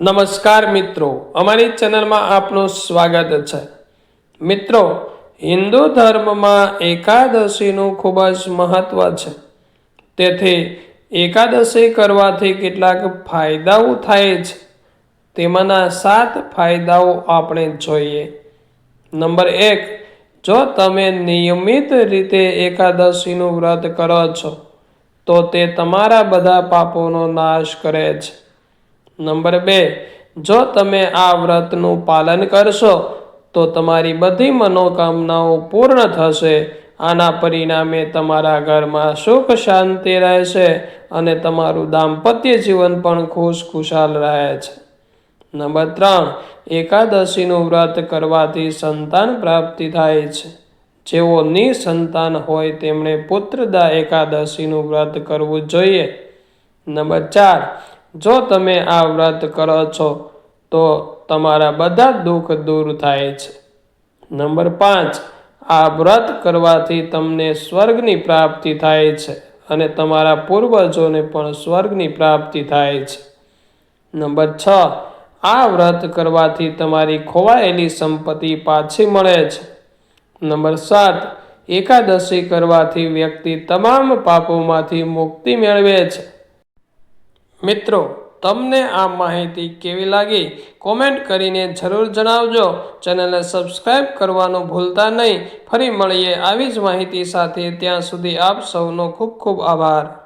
નમસ્કાર મિત્રો, અમારી ચેનલમાં આપનું સ્વાગત છે. મિત્રો, હિન્દુ ધર્મમાં એકાદશીનું ખૂબ જ મહત્વ છે. તેથી એકાદશી કરવાથી કેટલાક ફાયદાઓ થાય છે. તેમાંના સાત ફાયદાઓ આપણે જોઈએ. નંબર એક, જો તમે નિયમિત રીતે એકાદશીનું વ્રત કરો છો, તો તે તમારા બધા પાપોનો નાશ કરે છે. નંબર બે, જો તમે આ વ્રતનું પાલન કરશો, તો તમારી બધી મનોકામનાઓ પૂર્ણ થશે. આના પરિણામે તમારા ઘરમાં સુખ શાંતિ રહેશે અને તમારું દાંપત્ય જીવન પણ ખુશ ખુશાલ રહે છે. નંબર ત્રણ, એકાદશીનું વ્રત કરવાથી સંતાન પ્રાપ્તિ થાય છે. જેઓ નિસંતાન હોય તેમણે પુત્રદા એકાદશીનું વ્રત કરવું જોઈએ. નંબર ચાર જો તમે આ વ્રત કરો છો, તો તમારા બધા દુઃખ દૂર થાય છે. નંબર પાંચ, આ વ્રત કરવાથી તમને સ્વર્ગની પ્રાપ્તિ થાય છે અને તમારા પૂર્વજોને પણ સ્વર્ગની પ્રાપ્તિ થાય છે. નંબર છ, આ વ્રત કરવાથી તમારી ખોવાયેલી સંપત્તિ પાછી મળે છે. નંબર સાત, એકાદશી કરવાથી વ્યક્તિ તમામ પાપોમાંથી મુક્તિ મેળવે છે. મિત્રો, તમને આ માહિતી કેવી લાગી? કોમેન્ટ કરીને જરૂર જણાવજો. ચેનલને સબસ્ક્રાઈબ કરવાનું ભૂલતા નહીં. ફરી મળીએ આવી જ માહિતી સાથે. ત્યાં સુધી આપ સૌનો ખૂબ ખૂબ આભાર.